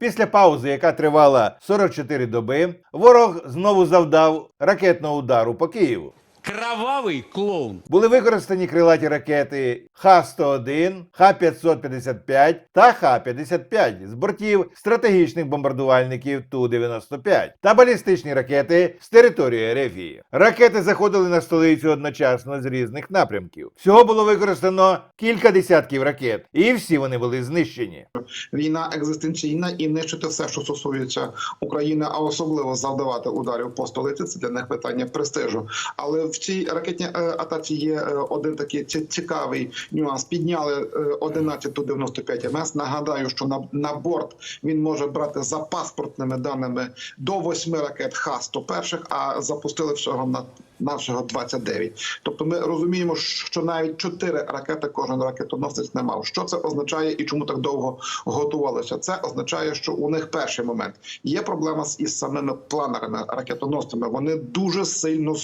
Після паузи, яка тривала 44 доби, ворог знову завдав ракетного удару по Києву. Кровавий клоун. Були використані крилаті ракети Х-101, Х-555 та Х-55 з бортів стратегічних бомбардувальників Ту-95 та балістичні ракети з території Ерефії. Ракети заходили на столицю одночасно з різних напрямків. Всього було використано кілька десятків ракет, і всі вони були знищені. війна екзистенційна і нищити все, що стосується України, а особливо завдавати ударів по столиці. Це для них питання престижу. Але в цій ракетній е, атаці є е, один такий ці- цікавий нюанс. Підняли е, 11 ту 95 МС. Нагадаю, що на, на борт він може брати за паспортними даними до восьми ракет Х-101, а запустили всього на нашого 29. Тобто ми розуміємо, що навіть 4 ракети кожен ракетоносець не мав. Що це означає і чому так довго готувалися? Це означає, що у них перший момент є проблема із самими планерами ракетоносцями. Вони дуже сильно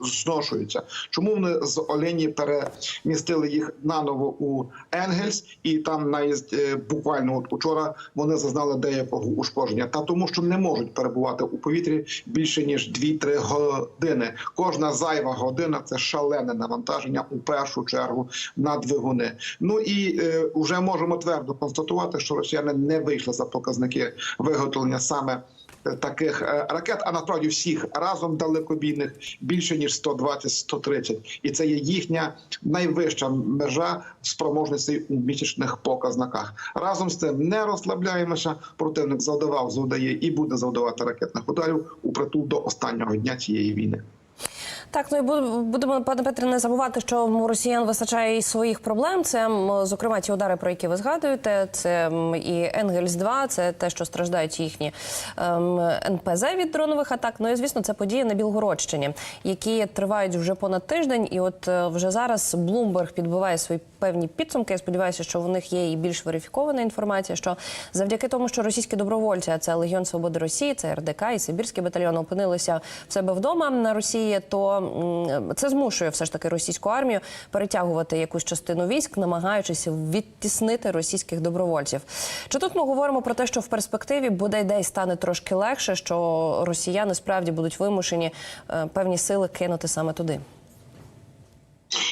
зношуються. Чому вони з Олені перемістили їх наново у Енгельс, і там навіть е, буквально от учора вони зазнали деякого ушкодження, та тому, що не можуть перебувати у повітрі більше ніж 2-3 години. Кожна зайва година це шалене навантаження у першу чергу на двигуни. Ну і е, вже можемо твердо констатувати, що росіяни не вийшли за показники виготовлення саме. е, Таких е, ракет, а насправді всіх разом далекобійних більше ніж 120-130. і це є їхня найвища межа спроможності у місячних показниках. Разом з тим не розслабляємося. Противник завдавав, завдає і буде завдавати ракетних ударів у притул до останнього дня цієї війни. Так, ну і будемо, пане Петре, не забувати, що у росіян вистачає і своїх проблем. Це зокрема ті удари, про які ви згадуєте. Це і Енгельс 2 це те, що страждають їхні ем, НПЗ від дронових атак. Ну і звісно, це події на Білгородщині, які тривають вже понад тиждень. І от е, вже зараз Блумберг підбиває свої певні підсумки. Я сподіваюся, що в них є і більш верифікована інформація. Що завдяки тому, що російські добровольці, а це Легіон Свободи Росії, це РДК і Сибірський батальйон опинилися в себе вдома на Росії, то це змушує все ж таки російську армію перетягувати якусь частину військ, намагаючись відтіснити російських добровольців. Чи тут ми говоримо про те, що в перспективі буде десь стане трошки легше, що росіяни справді будуть вимушені е, певні сили кинути саме туди?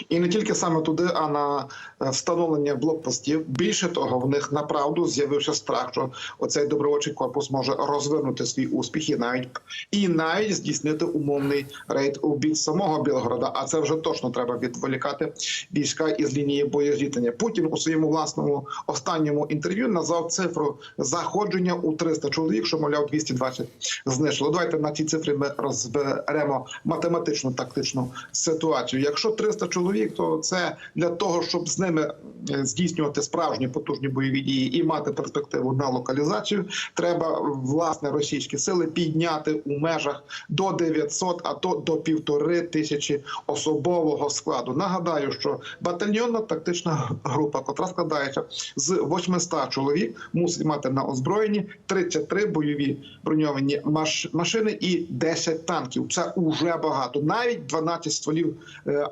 І не тільки саме туди, а на е, встановлення блокпостів. Більше того, в них направду з'явився страх, що оцей добровольчий корпус може розвинути свій успіх і навіть і навіть здійснити умовний рейд у бік самого Білгорода. А це вже точно треба відволікати війська із лінії боєзіткнення. Путін у своєму власному останньому інтерв'ю назвав цифру заходження у 300 чоловік, що мовляв 220 знищило. Давайте на ці цифри ми розберемо математичну тактичну ситуацію. Якщо 300 чоловік, то це для того, щоб з ними е, здійснювати справжні потужні бойові дії і мати перспективу на локалізацію, треба власне російські сили підняти у межах до 900, а то до півтори тисячі особового складу. Нагадаю, що батальйонна тактична група, котра складається з 800 чоловік, мусить мати на озброєнні 33 бойові броньовані маш- машини і 10 танків. Це уже багато, навіть 12 стволів е,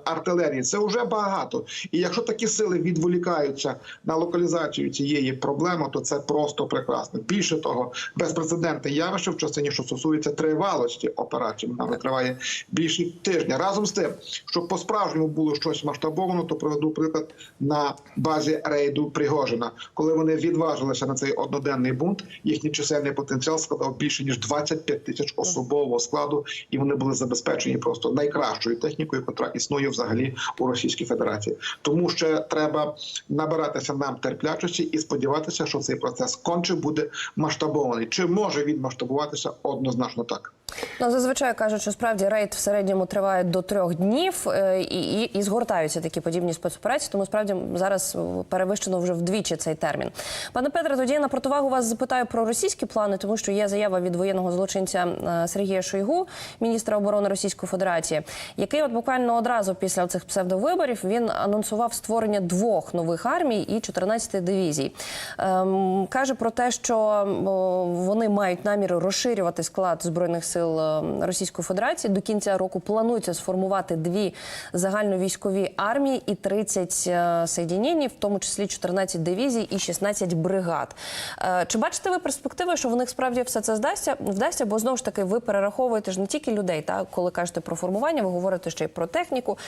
артилерії. Це вже багато. І якщо такі сили відволікаються на локалізацію цієї проблеми, то це просто прекрасно. Більше того, безпрецедентне явище в частині, що стосується тривалості операції, вона триває більше тижня. Разом з тим, щоб по справжньому було щось масштабовано, то приведу приклад на базі рейду Пригожина, коли вони відважилися на цей одноденний бунт. Їхній чисельний потенціал складав більше ніж 25 тисяч особового складу, і вони були забезпечені просто найкращою технікою, яка існує взагалі у Російській Федерації. Тому ще треба набиратися нам терплячості і сподіватися, що цей процес конче буде масштабований. Чи може він масштабуватися однозначно так? Ну, зазвичай кажуть, що справді рейд в середньому триває до трьох днів е, і, і, і згортаються такі подібні спецоперації. Тому справді зараз перевищено вже вдвічі цей термін. Пане Петре, тоді я на противагу вас запитаю про російські плани, тому що є заява від воєнного злочинця е, Сергія Шойгу, міністра оборони Російської Федерації, який от буквально одразу після цих псевдовиборів він анонсував створення двох нових армій і 14 дивізій. Ем, каже про те, що вони мають намір розширювати склад збройних сил. е, Російської Федерації. До кінця року планується сформувати дві загальновійськові армії і 30 е, соєдінень, в тому числі 14 дивізій і 16 бригад. Е, Чи бачите ви перспективи, що в них справді все це здасться? Вдасться, бо знову ж таки ви перераховуєте ж не тільки людей, так коли кажете про формування, ви говорите ще й про техніку.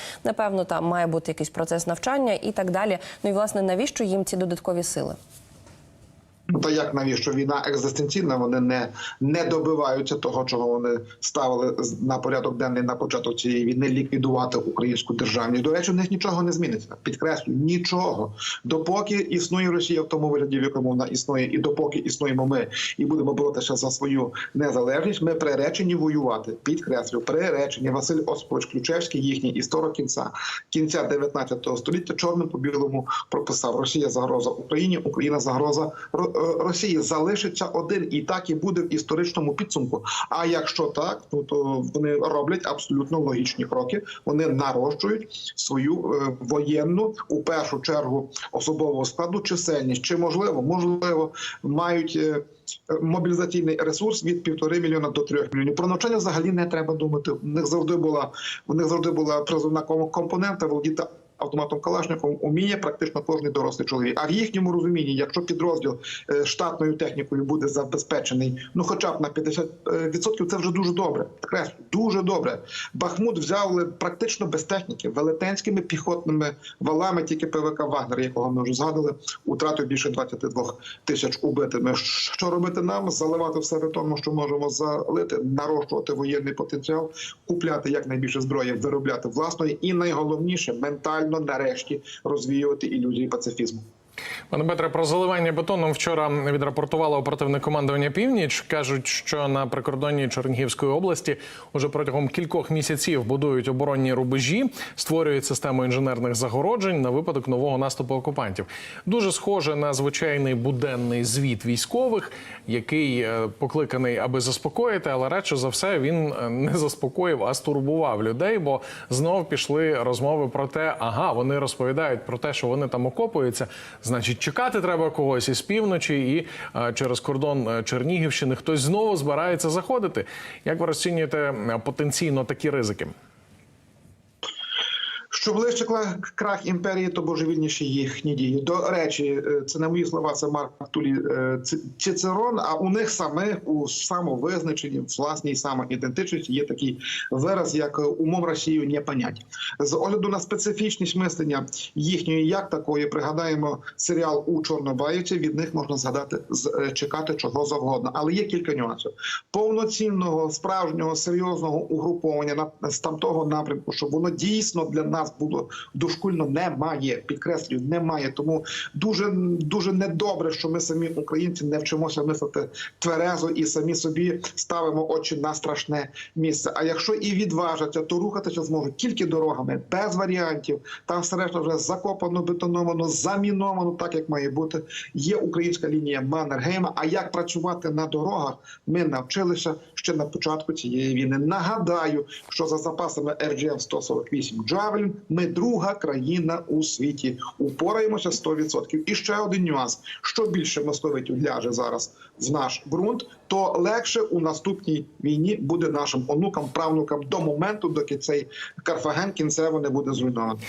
Напевно, там має бути якийсь процес навчання і так далі. Ну і власне навіщо їм ці додаткові сили? Ну, Та як навіщо війна екзистенційна? Вони не, не добиваються того, чого вони ставили на порядок денний на початок цієї війни ліквідувати українську державність. До речі, в них нічого не зміниться. Підкреслю, нічого. Допоки існує Росія в тому вигляді, в якому вона існує, і допоки існуємо ми і будемо боротися за свою незалежність, ми приречені воювати. Підкреслю, приречені. Василь Осипович Ключевський, їхній історик кінця кінця 19 століття, чорним по білому прописав: Росія загроза Україні, Україна загроза Ро- Росії. Залишиться один, і так і буде в історичному підсумку. А якщо так, ну то вони роблять абсолютно логічні кроки. Вони нарощують свою е, воєнну у першу чергу особового складу чисельність. Чи можливо, можливо, мають. е, Мобілізаційний ресурс від півтори мільйона до трьох мільйонів. Про навчання взагалі не треба думати. У них завжди була у них завжди була призовна ком- компонента володіти автоматом Калашником уміє практично кожний дорослий чоловік. А в їхньому розумінні, якщо підрозділ е, штатною технікою буде забезпечений, ну хоча б на 50%, це вже дуже добре. Підкреслю, дуже добре. Бахмут взяли практично без техніки, велетенськими піхотними валами, тільки ПВК Вагнер, якого ми вже згадали, утратив більше 22 тисяч убитими. Що робити нам? Заливати все бетоном, що можемо залити, нарощувати воєнний потенціал, купляти якнайбільше зброї, виробляти власної, і найголовніше ментально нарешті розвіювати ілюзії пацифізму. Пане Петре, про заливання бетоном вчора відрапортувало оперативне командування Північ. кажуть, що на прикордонні Чернігівської області уже протягом кількох місяців будують оборонні рубежі, створюють систему інженерних загороджень на випадок нового наступу окупантів. Дуже схоже на звичайний буденний звіт військових, який е, покликаний, аби заспокоїти, але радше за все він е, не заспокоїв, а стурбував людей, бо знов пішли розмови про те, ага, вони розповідають про те, що вони там окопуються. Значить, чекати треба когось із півночі, і е, через кордон е, Чернігівщини хтось знову збирається заходити. Як ви розцінюєте е, потенційно такі ризики? Що ближче крах імперії, то божевільніші їхні дії. До речі, е, це не мої слова, це Марк Тулі е, Цицерон. А у них самих у самовизначенні, власній самоідентичності є такий вираз, як е, умом Росію не понять. З огляду на специфічність мислення їхньої, як такої, пригадаємо серіал у Чорнобаївці. Від них можна згадати чекати чого завгодно, але є кілька нюансів. Повноцінного справжнього серйозного угруповання на з тамтого напрямку, щоб воно дійсно для нас було дошкульно, немає. Підкреслюю, немає. Тому дуже дуже недобре, що ми самі українці не вчимося мислити тверезо і самі собі ставимо очі на страшне місце. А якщо і відважаться, то рухатися зможуть тільки дорогами, без варіантів. Там все решта вже закопано, бетоновано, заміновано, так як має бути. Є українська лінія Маннергейма. А як працювати на дорогах, ми навчилися ще на початку цієї війни. Нагадаю, що за запасами RGM 148 Javelin ми друга країна у світі. Упораємося 100%. І ще один нюанс: що більше московитів ляже зараз в наш ґрунт, то легше у наступній війні буде нашим онукам, правнукам до моменту, доки цей Карфаген кінцево не буде зруйнований.